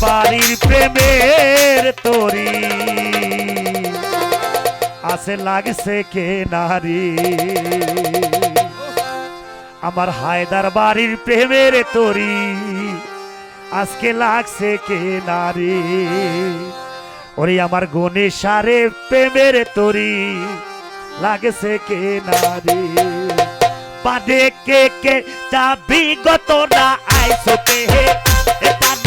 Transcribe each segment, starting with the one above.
বাড়ির প্রেমের তরি। আসে লাগছে কে নারী? আমার হায়দার বাড়ির প্রেমের তরি। আজকে লাগছে কে নারী? ওরে আমার গনে সারে প্রেমের তরি। লাগছে কে নারী? পাদে কে কে চাবি গত না আইসোতে হে?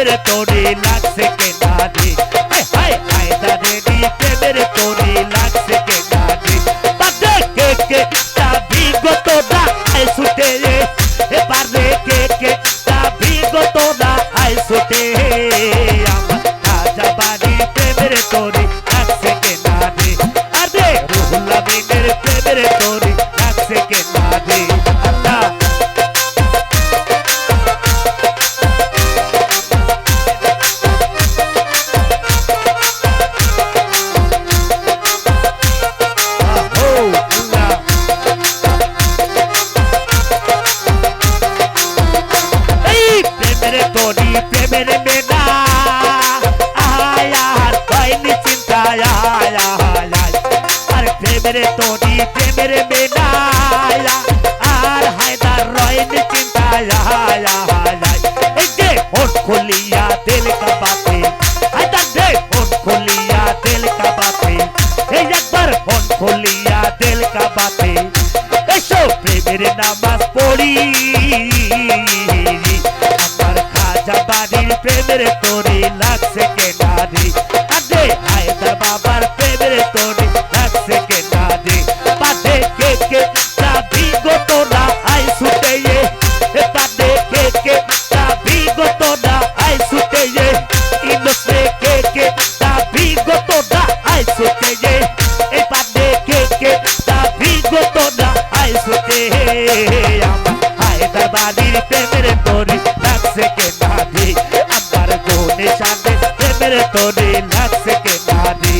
প্রেমের তোরি লাগছে কে নারী হায় হায় হায় দাদে দি প্রেমের তোরি লাগছে কে নারী বাদে কে কে চাবি গত না আই সুটে রে এবারে কে প্রেমের তরি প্রেমের মেনা আর হায়দার রয়নি চিন্তা আয় আয় এই যে হোট খুলিয়া দিল কা বাতে হায়দার দে হোট খুলিয়া দিল কা বাতে এই একবার ফোন খুলিয়া দিল কা বাতে এসো প্রেমের নামাজ পড়ি। আমার খাজা বাড়ির প্রেমের তোরি লাগছে কে নারী হায়দার বাবার হায়দার বাড়ির প্রেমের তোরি লাগছে কে নারী আমার গুণে সামনে প্রেমের তোরি লাগছে কে নারী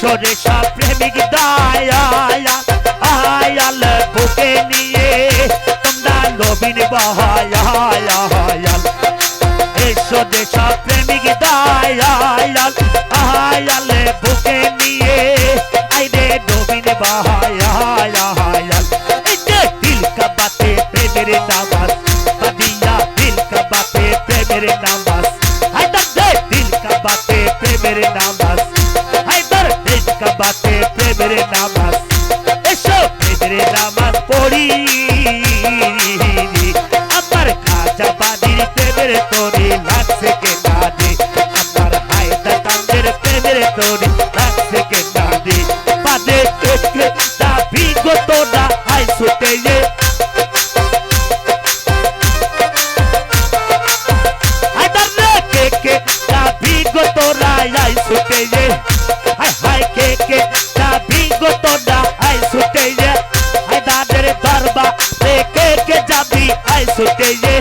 সব প্রেমিক দায়াল আয়াল বুকে নিয়ে তোমরা নবীন বহায়াল এসরে সব প্রেমিক দায়াল আয়াল বুকে নিয়ে আইরে নবীন বহায়াল যে দিল কা বাতে প্রেমের নামাজ বাদিয়া দিল কা বাতে প্রেমের নামাজ। বাড়ির প্রেমের তোরি লাগছে। সুতে ये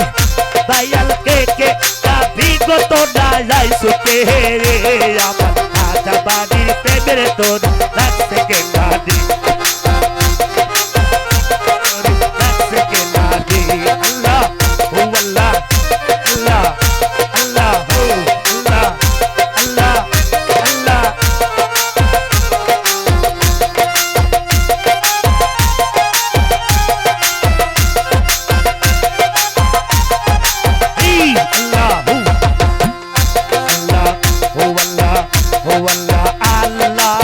দয়াল কে কে কাভি গো তো না যাই সুতে রে আমার রাজা বাড়ির প্রেমের তোর রাখছে কে কাঁদি হো আল্লাহ আল্লাহ।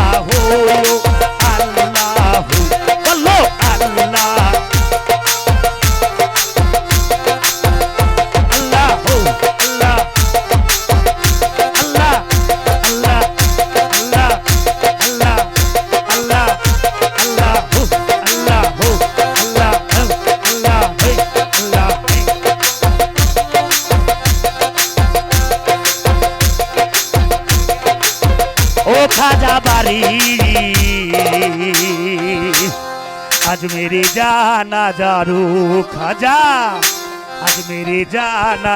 বাড়ি আজ মেরে জানা যারু খাজা আজ মেরে জানা